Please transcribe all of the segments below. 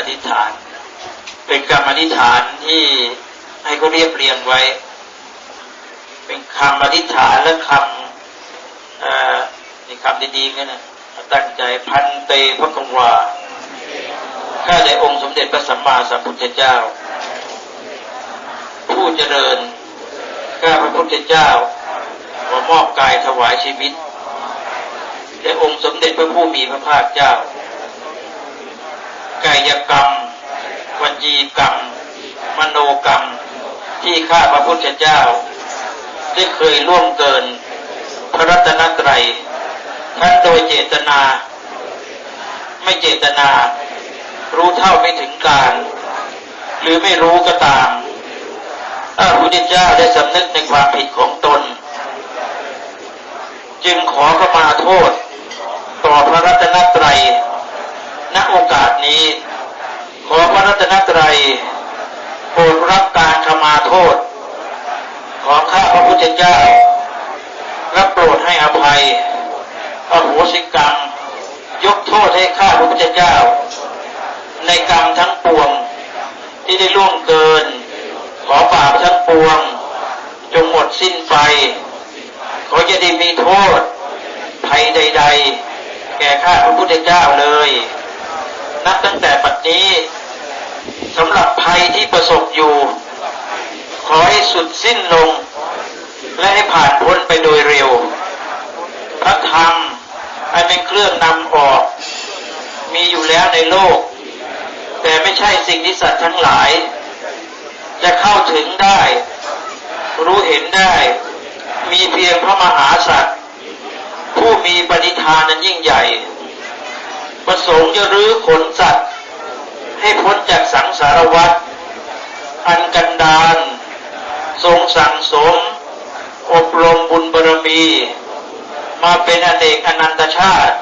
อธิษฐาน เป็นคำอธิษฐานที่ให้เขาเรียบเรียงไว้ เป็นคำอธิษฐานและคำนี่คำดีๆกันนะตั้งใจพันเตพระกวาข้าแต่องค์สมเด็จพระสัมมาสัมพุทธเจ้า ผู้เจริญข้าพระพุทธเจ้าขอมอบกายถวายชีวิตและองค์สมเด็จพระผู้มีพระภาคเจ้า กายกรรม วจีกรรม มโนกรรม ที่ข้าพระพุทธเจ้า ได้เคยล่วงเกิน พระรัตนตรัยทั้งโดยเจตนา ไม่เจตนา รู้เท่าไม่ถึงการ หรือไม่รู้ก็ตามถ้าพระพุทธเจ้าได้สำนึกในความผิดของตน จึงขอขมาโทษ ต่อพระรัตนตรัย ณโอกาสนี้ ขอพระรัตนตรัยโปรดรับการขมาโทษ ของข้าพระพุทธเจ้าและโปรดให้อภัยอโหสิกรรม ยกโทษให้ข้าพระพุทธเจ้า ในกรรมทั้งปวงที่ได้ล่วงเกิน ขอบาปทั้งปวง จงหมดสิ้นไป ขอจะได้มีโทษภัยใด ๆ แก่ข้าพระพุทธเจ้าเลย นับตั้งแต่ปัจนี้สำหรับภัยที่ประสบอยู่ ขอให้สุดสิ้นลง และให้ผ่านพ้นไปโดยเร็ว พระธรรมอันเป็นเครื่องนำออก มีอยู่แล้วในโลก แต่ไม่ใช่สิ่งที่สัตว์ทั้งหลาย จะเข้าถึงได้ รู้เห็นได้ มีเพียงพระมหาสัตว์ผู้มีปณิธานนั้นยิ่งใหญ่ ประสงค์จะรื้อขนสัตว์ ให้พ้นจากสังสารวัฏอันกันดาน ทรงสั่งสม อบรมบุญบารมี มาเป็นอเนกอนันตชาติ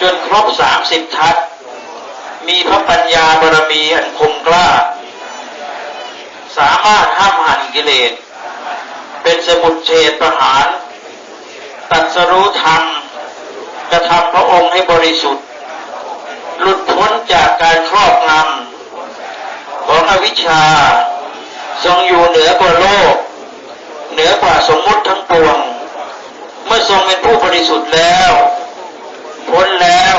จนครบสามสิบทัศมีพระปัญญาบารมีอันคงกล้า สามารถห้ามหันกิเลส เป็นสมุดเฉดประหาร ตัดสรู้ธรรม กระทำพระองค์ให้บริสุทธิ์ หลุดพ้นจากการครอบงำของอวิชชา ทรงอยู่เหนือกว่าโลก เหนือกว่าสมมุติทั้งปวง เมื่อทรงเป็นผู้บริสุทธิ์แล้ว พ้นแล้ว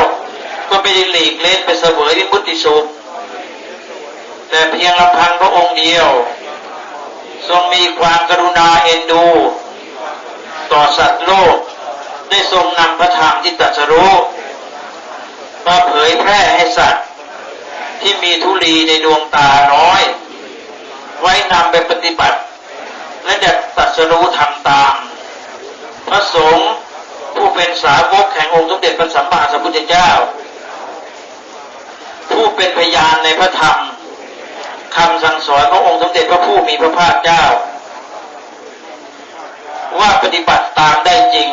ก็ไม่ได้หลีกเล่นไปเสวยวิมุตติสุข แต่เพียงลำพังพระองค์เดียว ทรงมีความกรุณาเอ็นดู ต่อสัตว์โลก ได้ทรงนำพระธรรมที่ตรัสรู้มาเผยแพร่ให้สัตว์ ที่มีทุลีในดวงตาน้อย ไว้นำไปปฏิบัติ และจะตรัสรู้ทำตาม พระสงฆ์ผู้เป็นสาวกแห่งองค์สมเด็จพระสัมมาสัมพุทธเจ้า ผู้เป็นพยานในพระธรรมคำสั่งสอนขององค์สมเด็จพระผู้มีพระภาคเจ้า ว่าปฏิบัติตามได้จริง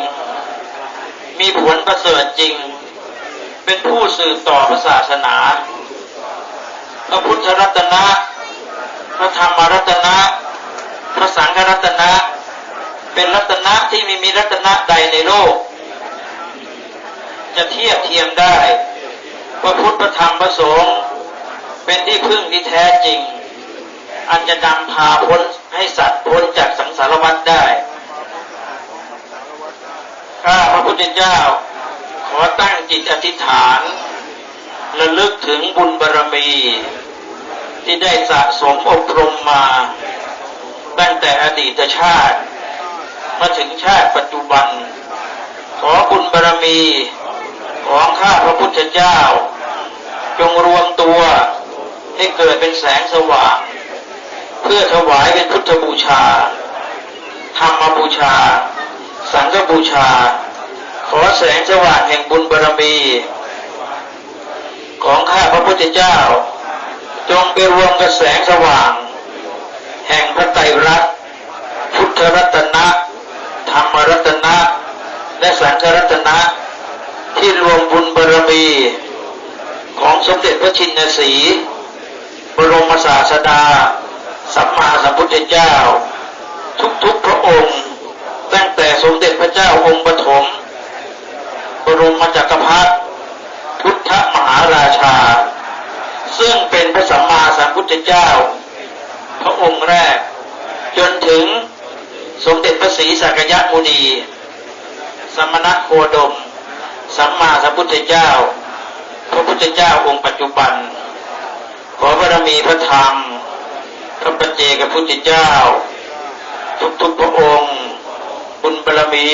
มีผลประเสริฐจริง เป็นผู้สืบต่อพระศาสนา พระพุทธรัตนะ พระธรรมรัตนะ พระสังฆรัตนะ เป็นรัตนะที่ไม่มีรัตนะใดในโลก จะเทียบเทียมได้ว่าพุทธพระธรรมพระสงฆ์เป็นที่พึ่งที่แท้จริง อันจะนำพาพ้นให้สัตว์พ้นจากสังสารวัฏได้ พระพุทธเจ้า ขอตั้งจิตอธิษฐานระลึกถึงบุญบารมี ที่ได้สะสมอบรมมา ตั้งแต่อดีตชาติ มาถึงชาติปัจจุบัน ขอบุญบารมีของข้าพระพุทธเจ้า จงรวมตัวให้เกิดเป็นแสงสว่าง เพื่อถวายเป็นพุทธบูชา ธรรมบูชา สังฆบูชา ขอแสงสว่างแห่งบุญบารมี ของข้าพระพุทธเจ้า จงไปรวมกับแสงสว่าง แห่งพระไตรรัตน์พุทธรัตนะ ธรรมรัตนะ และสังฆรัตนะ ที่รวมบุญบารมี ของสมเด็จพระชินสีบรมศาสดา สัมมาสัมพุทธเจ้า ทุกๆพระองค์ ตั้งแต่สมเด็จพระเจ้าองค์ปฐม บรมจักรพรรดิพุทธมหาราชา ซึ่งเป็นพระสัมมาสัมพุทธเจ้า พระองค์แรก จนถึงสมเด็จพระศรีสักยมุนี สมณโคดม สัมมาสัมพุทธเจ้า พระพุทธเจ้าองค์ปัจจุบัน ขอบารมีพระธรรม พระปัจเจกพุทธเจ้า ทุกๆพระองค์ บุญบารมี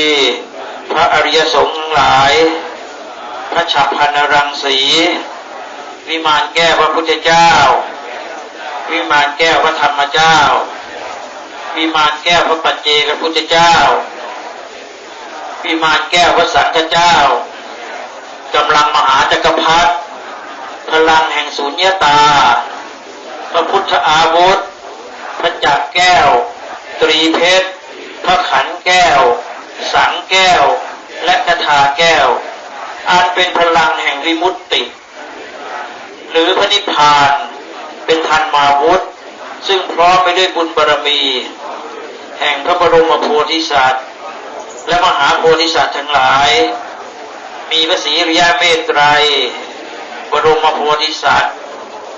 พระอริยสงฆ์ทั้งหลาย พระฉับพันรังสี วิมานแก้วพระพุทธเจ้า วิมานแก้วพระธรรมเจ้า วิมานแก้วพระปัจเจกพุทธเจ้า วิมานแก้วพระสังฆเจ้ากำลังมหาจักรพรรดิพลังแห่งสุญญตา พระพุทธอาวุธ พระจักรแก้ว ตรีเพชร พระขันแก้ว สังแก้ว และคาถาแก้ว อันเป็นพลังแห่งวิมุตติ หรือพระนิพพานเป็นทันมาวุธ ซึ่งพร้อมไปด้วยบุญบารมี แห่งพระบรมโพธิสัตว์ และมหาโพธิสัตว์ทั้งหลาย มีพระศรีริยเมตไตรบรมโพธิสัตว์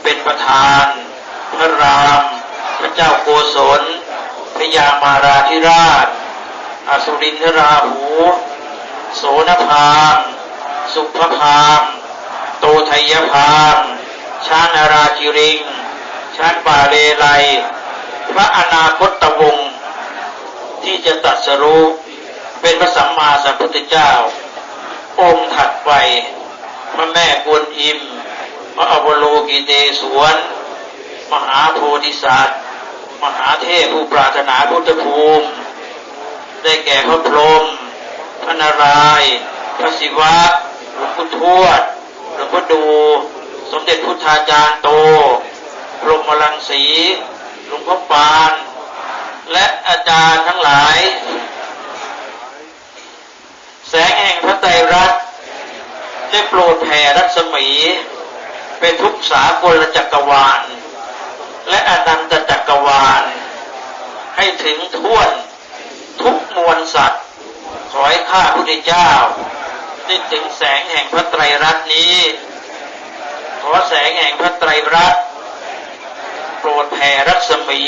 เป็นประธาน พระราม พระเจ้าโกศลพระยามาราธิราช อสุรินทราหู โสนพามสุภพามโตไทยพามชานาราจิริงชานป่าเลไลพระอนาคตวงศ์ที่จะตรัสรู้เป็นพระสัมมาสัมพุทธเจ้า องค์ถัดไป พระแม่กวนอิม พระอวโลกิเตสวน มหาโพธิสัตว์ มหาเทพผู้ปรารถนาพุทธภูมิ ได้แก่พระพรหมพระนารายณ์พระศิวะหลวงพุททวดหลวงพ่อดู สมเด็จพุทธาจารย์โตพรหมลังสีหลวงพ่อปาน และอาจารย์ทั้งหลาย แสงแห่งพระไตรรัตน์ได้โปรดแผ่รัศมี เป็นทุกสากลจักรวาล และอนันตจักรวาล ให้ถึงท่วน ทุกมวลสัตว์ ขอให้ข้าพุทธเจ้าได้ถึงแสงแห่งพระไตรรัตน์นี้ ขอแสงแห่งพระไตรรัตน์โปรดแผ่รัศมี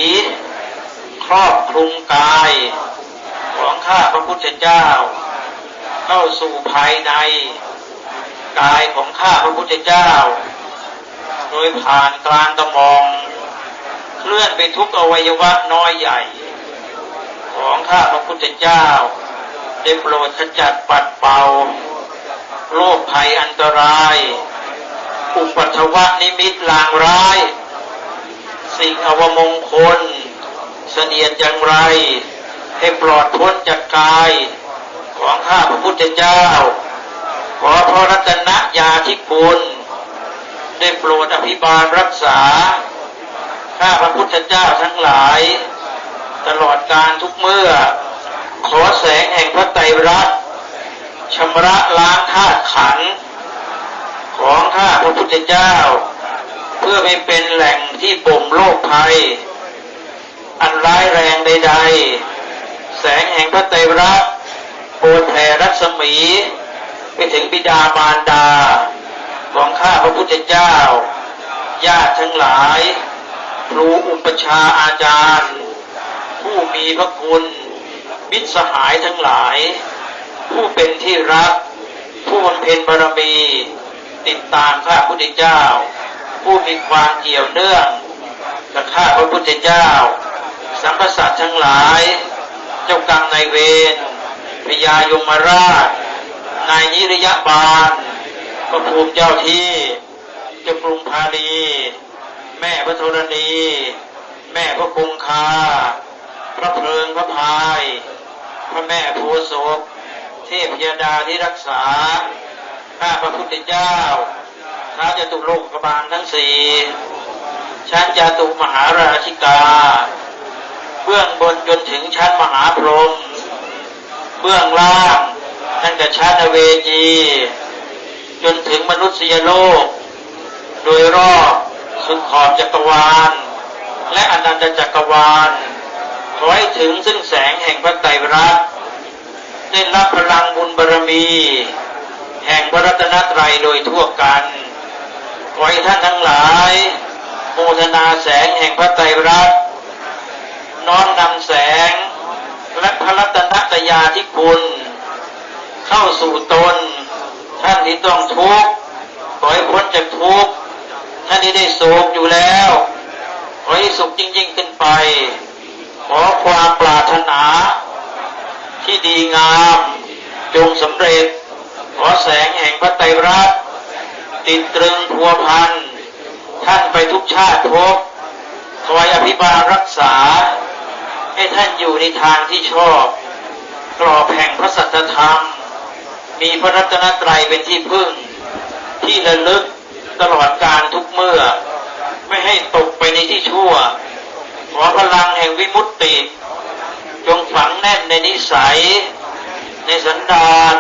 ครอบคลุมกาย ของข้าพระพุทธเจ้า เข้าสู่ภายใน กายของข้าพระพุทธเจ้า โดยผ่านกลางกระหม่อมเคลื่อนไปทุกอวัยวะน้อยใหญ่ ของข้าพระพุทธเจ้า ได้โปรดขจัดปัดเป่า โรคภัยอันตราย อุปัทวะนิมิตลางร้าย สิ่งอวมงคล เสนียดอย่างไร ให้ปลอดพ้นจากกาย ของข้าพระพุทธเจ้า ขอพระรัตนญาธิคุณได้โปรดอภิบาลรักษา ข้าพระพุทธเจ้าทั้งหลาย ตลอดการทุกเมื่อ ขอแสงแห่งพระไตรรัตน์ชำระล้างธาตุขันธ์ของข้าพระพุทธเจ้า เพื่อไม่เป็นแหล่งที่บ่มโรคภัย อันร้ายแรงใด ๆ แสงแห่งพระไตรรัตน์โปรดแผ่รัศมี ไปถึงบิดามารดา ของข้าพระพุทธเจ้าญาติทั้งหลายครูอุปชาอาจารย์ ผู้มีพระคุณมิตรสหายทั้งหลาย ผู้เป็นที่รัก ผู้บำเพ็ญบารมี ติดตามข้าพุทธเจ้า ผู้มีความเกี่ยวเนื่องกับข้าพระพุทธเจ้า สัมพสัตทั้งหลาย เจ้ากรรมนายเวรพญายมราช นายนิรยบาลพระภูมิเจ้าที่เจ้ากรุงพาลีแม่พระธรณี แม่พระคงคา พระเพลิงพระพาย พระแม่โพธิ์ศพเทพยดาที่รักษา ข้าพระพุทธเจ้าท้าจตุโลกบาลทั้งสี่ชั้นจตุมหาราชิกา เบื้องบนจนถึงชั้นมหาพรหมเบื้องล่างนั่นก็ชั้นเวจี จนถึงมนุษยโลก โดยรอบสุดขอบจักรวาล และอนันตจักรวาล ขอให้ถึงซึ่งแสงแห่งพระไตรรัตน์ได้รับพลังบุญบารมี แห่งพระรัตนตรัยโดยทั่วกันขอให้ท่านทั้งหลายโมทนาแสงแห่งพระไตรรัตน์น้อมนำแสงและปรัตตนาคยาที่คุณ เข้าสู่ตน ท่านที่ต้องทุกข์ขอให้พ้นจากทุกข์ท่านที่ได้สุขอยู่แล้วขอให้สุขยิ่งๆ ขึ้นไป ขอความปรารถนา ที่ดีงาม จงสำเร็จ ขอแสงแห่งพระไตรรัตน์ติดตรึงพัวพัน ท่านไปทุกชาติภพคอยอภิบาลรักษา ให้ท่านอยู่ในทางที่ชอบ กรอบแห่งพระสัจธรรม มีพระรัตนตรัยเป็นที่พึ่ง ที่ระลึกตลอดการทุกเมื่อ ไม่ให้ตกไปในที่ชั่ว ขอพลังแห่งวิมุตติ จงฝังแน่นในนิสัย ในสันดาน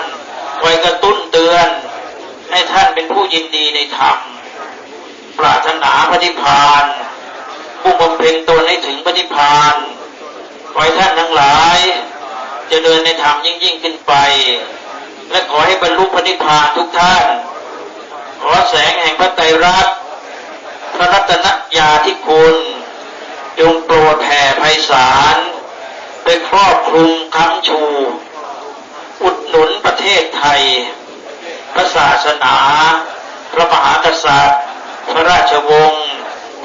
คอยกระตุ้นเตือน ให้ท่านเป็นผู้ยินดีในธรรม ปรารถนาพระนิพพานผู้บำเพ็ญตนให้ถึงพระนิพพานขอให้ท่านทั้งหลายจะเดินในธรรมยิ่งยิ่งขึ้นไป และขอให้บรรลุพระนิพพานทุกท่าน ขอแสงแห่งพระไตรรัตน์พระรัตนญาธิคุณ จงโปรดแผ่ไพศาลไปครอบคลุมค้ำชู อุดหนุนประเทศไทย พระศาสนา พระมหากษัตริย์ พระราชวงศ์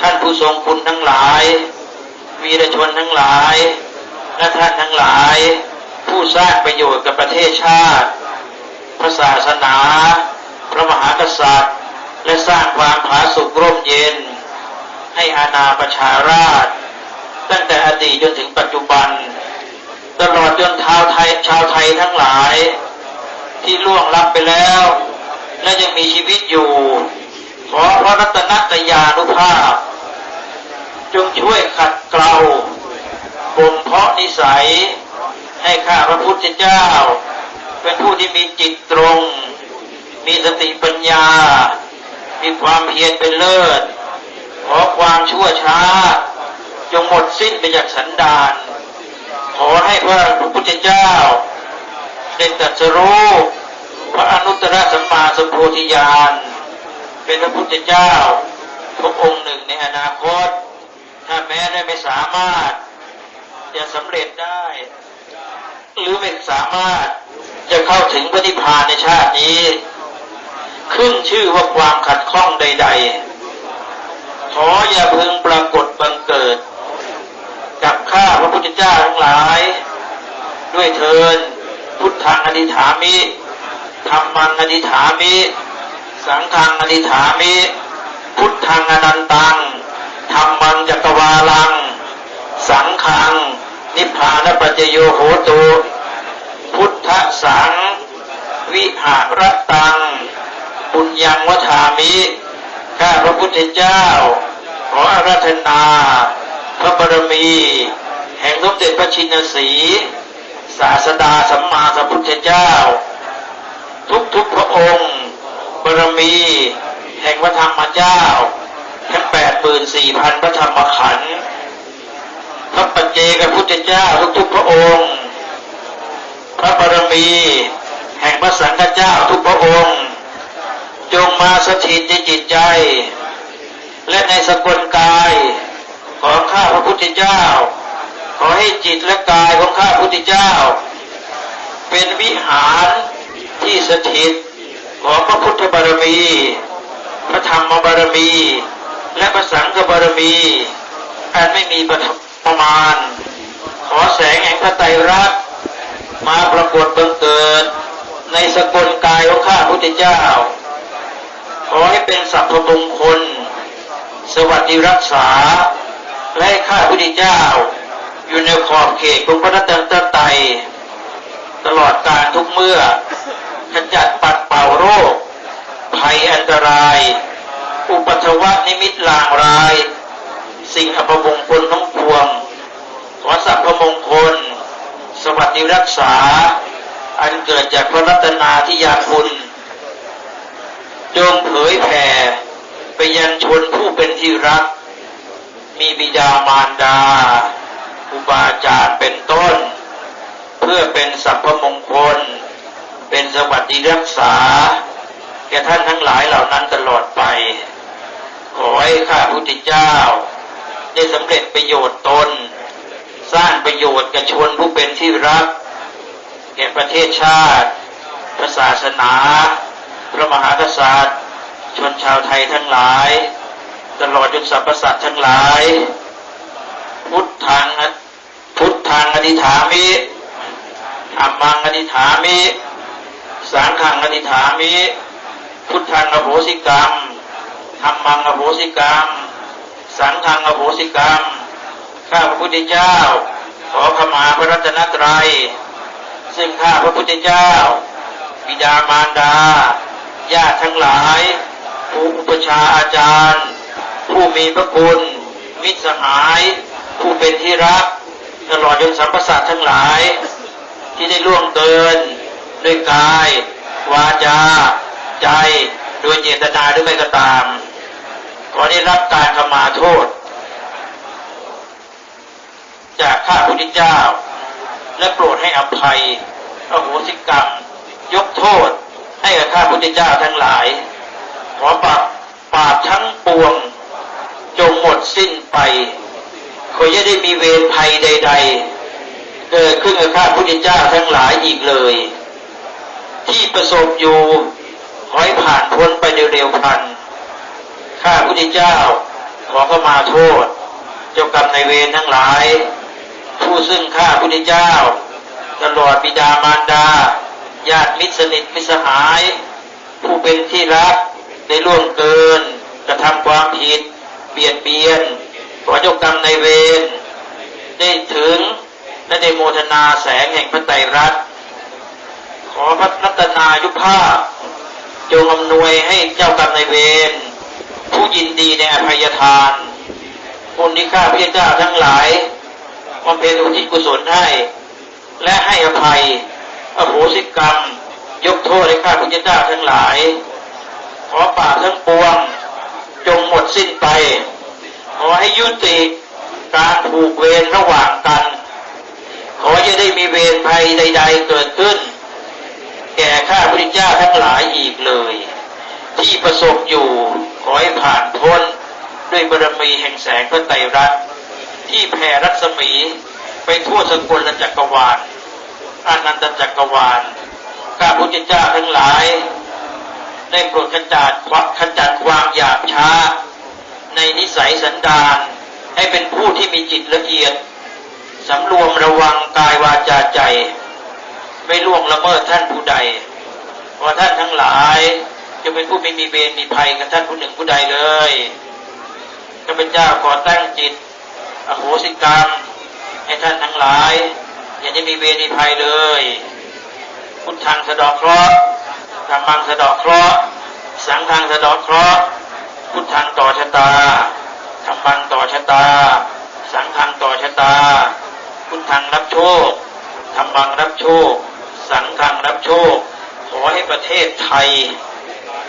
ท่านผู้ทรงคุณทั้งหลาย วีรชนทั้งหลาย และท่านทั้งหลาย ผู้สร้างประโยชน์กับประเทศชาติ พระศาสนา พระมหากษัตริย์ และสร้างความผาสุกร่มเย็น ให้อาณาประชาราช ตั้งแต่อดีตจนถึงปัจจุบัน ตลอดจนชาวไทยชาวไทยทั้งหลาย ที่ล่วงลับไปแล้ว และยังมีชีวิตอยู่ ขอพระรัตนตยานุภาพ จงช่วยขัดเกลาบ่มเพาะนิสัย ให้ข้าพระพุทธเจ้า เป็นผู้ที่มีจิตตรง มีสติปัญญา มีความเพียรเป็นเลิศ ขอความชั่วช้า งหมดสิ้นไปจากสันดาน ขอให้พระพุทธเจ้าได้ตรัสรู้พระอนุตตรสัมมาสัมโพธิญาณเป็นพระพุทธเจ้าพระองค์หนึ่งในอนาคต ถ้าแม้ได้ไม่สามารถ จะสำเร็จได้ หรือไม่สามารถจะเข้าถึงพระนิพพานในชาตินี้ ขึ้นชื่อว่าความขัดข้องใด ๆ ขออย่าพึงปรากฏบังเกิด กับข้าพระพุทธเจ้าทั้งหลาย ด้วยเทินพุทธังอธิฐามิธรรมังอธิฐามิ สังฆังอธิฐามิ พุทธังอนันตังธรรมังจักรวาลัง สังฆัง นิพพานปัจจโยโหตุพุทธสัง วิหารตังปุญญังวทามิ ข้าพระพุทธเจ้า ขออาราธนา พระบารมี แห่งสมเด็จพระชินสีศาสดาสัมมาสัมพุทธเจ้า ทุกทุกพระองค์บารมี แห่งพระธรรมเจ้าทั้งแปดหมื่นสี่พันพระธรรมขันธ์พระปัจเจกพุทธเจ้าทุกทุกพระองค์ พระบารมี แห่งพระสังฆเจ้าทุกพระองค์ จงมาสถิตในจิตใจ และในสกลกาย ของข้าพระพุทธเจ้า ขอให้จิตและกายของข้าพระพุทธเจ้า เป็นวิหารที่สถิตของพระพุทธบารมี พระธรรมบารมี และพระสังฆบารมีอันไม่มีประมาณ ขอแสงแห่งพระไตรรัตน์มาปรากฏบังเกิด ในสกลกายของข้าพระพุทธเจ้า ขอให้เป็นสัพพมงคล สวัสดิรักษา และข้าพุทธเจ้า อยู่ในขอบเขตของพระรัตนตรัยตลอดการทุกเมื่อขจัดปัดเป่าโรค ภัยอันตราย อุปัทวะนิมิตลางราย สิ่งอัปมงคลทั้งปวง ขอสัพพมงคล สวัสดิรักษา อันเกิดจากพระรัตนาธิยาคุณจงเผยแผ่ไปยังชนผู้เป็นที่รัก มีบิดามารดาครูบาอาจารย์เป็นต้น เพื่อเป็นสัพพมงคล เป็นสวัสดิรักษา แก่ท่านทั้งหลายเหล่านั้นตลอดไป ขอให้ข้าพุทธเจ้า ได้สำเร็จประโยชน์ตน สร้างประโยชน์แก่ชนผู้เป็นที่รัก แก่ประเทศชาติพระศาสนา พระมหากษัตริย์ ชนชาวไทยทั้งหลาย ตลอดจนสรรพสัตว์ทั้งหลาย พุทธังพุทธังอธิษฐามิธรรมังอธิษฐามิ สังฆังอธิษฐามิ พุทธังอโหสิกรรมธรรมังอโหสิกรรม สังฆังอโหสิกรรม ข้าพระพุทธเจ้า ขอขมาพระรัตนตรัย ซึ่งข้าพระพุทธเจ้า บิดามารดา ญาติทั้งหลายผู้อุปชาอาจารย์ ผู้มีพระคุณมิตรสหาย ผู้เป็นที่รัก ตลอดจนสรรพสัตว์ทั้งหลาย ที่ได้ล่วงเกิน ด้วยกาย วาจา ใจโดยเจตนาหรือไม่ก็ตามขอได้รับการขมาโทษ จากข้าพุทธเจ้า และโปรดให้อภัยอโหสิกรรม ยกโทษให้กับข้าพุทธเจ้าทั้งหลาย ขอปราบบาปทั้งปวง จงหมดสิ้นไปขออย่าได้มีเวรภัยใด ๆ เกิดขึ้นกับข้าพุทธเจ้าทั้งหลายอีกเลย ที่ประสบอยู่ขอให้ผ่านพ้นไปเร็วๆพันข้าพุทธเจ้าขอเข้ามาโทษเจ้ากรรมในเวรทั้งหลาย ผู้ซึ่งข้าพุทธเจ้า ตลอดบิดามารดา ญาติมิตรสนิทมิสหาย ผู้เป็นที่รักได้ล่วงเกินกระทำความผิด เบียดเบียน ขอเจ้ากรรม ในเวรได้ถึงและได้โมทนาแสงแห่งพระไตรรัตน์ขอพระรัตนายุภาพจงอำนวยให้เจ้ากรรมนายเวรผู้ยินดีในอภัยทานคนที่ข้าพรเจ้าทั้งหลายบำเพ็ญอุทิศกุศลให้ และให้อภัยอโหสิกรรม ยกโทษให้ข้าพระเจ้าทั้งหลาย ขอบาปทั้งปวง จงหมดสิ้นไป ขอให้ยุติ การผูกเวรระหว่างกัน ขออย่าได้มีเวรภัยใด ๆ เกิดขึ้น แก่ข้าพระเจ้าทั้งหลายอีกเลย ที่ประสบอยู่ขอให้ผ่านพ้นด้วยบารมีแห่งแสงพระไตรรัตน์ที่แผ่รัศมีไปทั่วสกลจักรวาลอานันตจักรวาลข้าพระเจ้าทั้งหลายได้โปรดขจัดขจัดความหยาบช้า ในนิสัยสันดาน ให้เป็นผู้ที่มีจิตละเอียดสำรวมระวังกายวาจาใจ ไม่ล่วงละเมิดท่านผู้ใดเพราะท่านทั้งหลายจะเป็นผู้ไม่มีเวรมีภัยกับท่านผู้หนึ่งผู้ใดเลยข้าพเจ้าขอตั้งจิตอโหสิกรรม ให้ท่านทั้งหลาย อย่าได้มีเวรมีภัยเลย พุทธังสะดอกเคราะห์ธรรมังสะดอกเคราะห์สังฆังสะดอกเคราะห์พุทธังต่อชะตา ธรรมังต่อชะตา สังฆังต่อชะตา พุทธังรับโชคธรรมังรับโชค สังฆังรับโชค ขอให้ประเทศไทย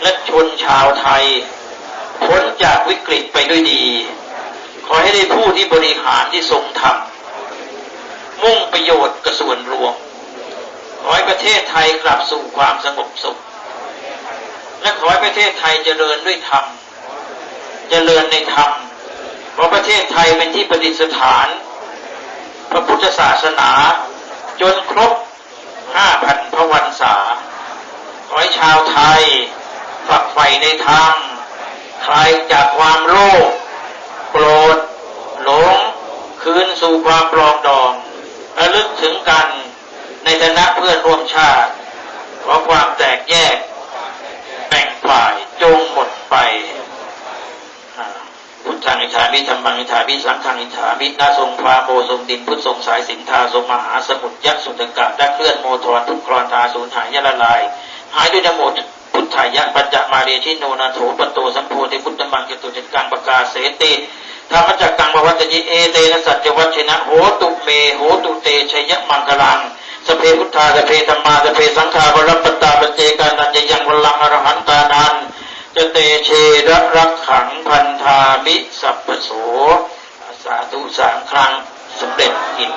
และชนชาวไทย พ้นจากวิกฤตไปด้วยดี ขอให้ได้ผู้ที่บริหารที่ทรงธรรมมุ่งประโยชน์กับส่วนรวมขอให้ประเทศไทยกลับสู่ความสงบสุข และขอให้ประเทศไทยเจริญด้วยธรรม เจริญในธรรม เพราะประเทศไทยเป็นที่ประดิษฐาน พระพุทธศาสนา จนครบห้าพันพระวันษาขอให้ชาวไทยฝักใฝ่ในธรรมคลายจากความโลภโกรธหลง คืนสู่ความปรองดองระลึกถึงกันในฐานะเพื่อนร่วมชาติขอความแตกแยก แบ่งฝ่ายจงหมดไป อิทามิธรรมังอิทามิสังฆังอิทามินาทรงฟ้าโมทรงดินพุทธทรงสายสินทาทรงมหาสมุทรยักษ์สุตกะได้เคลื่อนโมทรทุกครอนทาสูญหายยะละลาย หายด้วยนโมพุทธายะปัญจมาเรชิโนนาโถปโตสัมโพธิพุทธมังเกตุจิตกังปกาเสติธรรมจักกังบวัตยิเอเตนะสัจวัชนะโหตุเมโหตุเตชยมังคลังสเพพุทธาสเพธรรมาสเพสังฆาวรปตาปเจกานันยยังวลังอรหันตานัน จเตเชระรักขังพันธามิสัพพโสสาธุสามครั้งสำเร็จกิน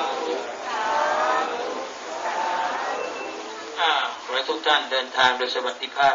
ขอให้ทุกท่านเดินทางโดยสวัสดิภาพ